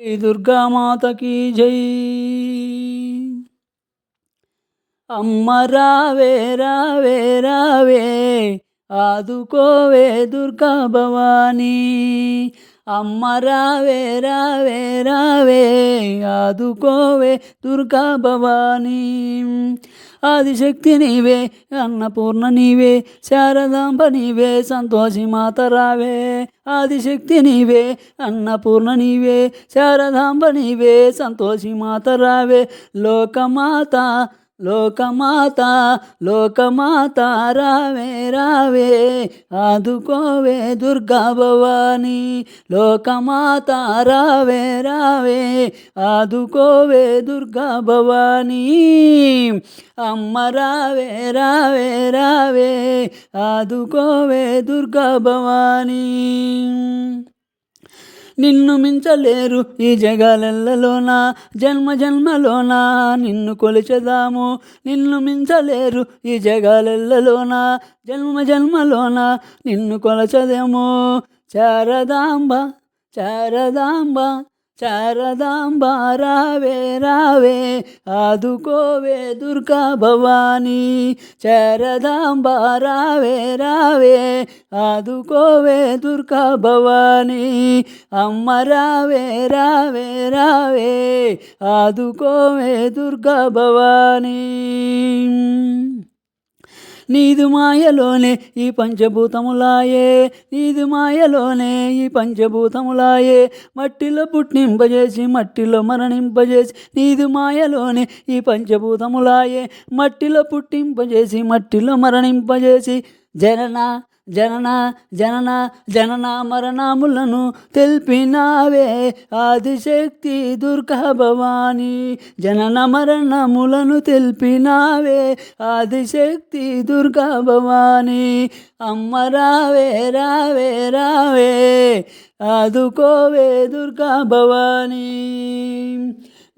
ఈ దుర్గామాతకి జై. అమ్మ రావే రావే రావే ఆదుకోవే దుర్గా భవానీ. అమ్మ రావే రావే రావే ఆదుకోవే దుర్గా భవానీ. ఆదిశక్తి నీవే అన్నపూర్ణ నీవే శారదాంబ నీవే సంతోషి మాత రావే. ఆదిశక్తి నీవే అన్నపూర్ణ నీవే శారదాంబ నీవే సంతోషి మాత రావే. లోకమాత లోకమాత లోకమాత రావే రావే ఆదుకోవే దుర్గా భవాని. లోకమాత రావే రావే ఆదుకోవే దుర్గా భవాని. అమ్మ రావే రావే రావే ఆదుకోవే దుర్గా భవాని. నిన్ను మించలేరు ఈ జగాలెల్లలోన? జన్మ జన్మలోన? నిన్ను కొలిచెదాము. నిన్ను మించలేరు ఈ జగాలెల్లలోన? జన్మ జన్మలోన? నిన్ను కొలచదేమో. చారదాంబ చారదాంబ శారదాంబ రావే రావే ఆదుకోవే దుర్గా భవానీ. శారదాంబ రావే రావే ఆదుకోవే దుర్గా భవానీ. అమ్మ రావే రావే రావే ఆదుకోవే దుర్గా భవానీ. నీదు మాయలోనే ఈ పంచభూతములాయే. నీదు మాయలోనే ఈ పంచభూతములాయే. మట్టిలో పుట్టింపజేసి మట్టిలో మరణింపజేసి నీదు మాయలోనే ఈ పంచభూతములాయే. మట్టిలో పుట్టింపజేసి మట్టిలో మరణింపజేసి జనన జనన జనన జనన మరణములను తెలిపినావే ఆదిశక్తి దుర్గా భవాని. జనన మరణములను తెలిపినావే ఆదిశక్తి దుర్గా భవానీ. అమ్మ రావే రావే రావే. ఆదుకోవే దుర్గా భవానీ.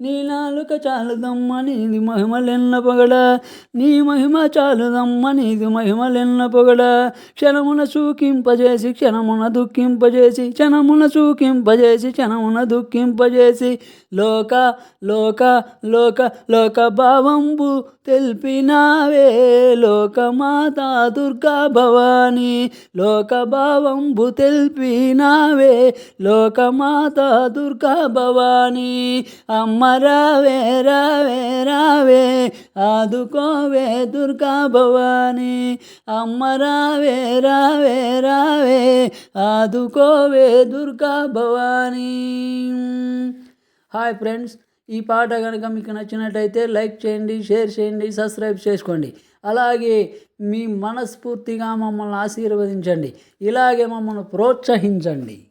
నీ నాలుక చాలుదమ్మ నీది మహిమలెన్న పొగడ. నీ మహిమ చాలుదమ్మ నీది మహిమలెన్న పొగడ. క్షణమున సూకింపజేసి క్షణమున దుఃఖింపజేసి క్షణమున సూకింపజేసి క్షణమున దుఃఖింపజేసి. లోక లోక లోక లోక భావంబు తెల్పినావే లోకమాత దుర్గా భవానీ. లోకభావంబు తెల్పినావే లోకమాత దుర్గా భవానీ. అమ్మ రావే రావే రావే ఆదుకోవే దుర్గా భవానీ. అమ్మ రావే రావే రావే ఆదుకోవే దుర్గా భవానీ. హాయ్ ఫ్రెండ్స్ ఈ పాట కనుక మీకు నచ్చినట్టయితే లైక్ చేయండి షేర్ చేయండి సబ్స్క్రైబ్ చేసుకోండి. అలాగే మీ మనస్ఫూర్తిగా మమ్మల్ని ఆశీర్వదించండి. ఇలాగే మమ్మల్ని ప్రోత్సహించండి.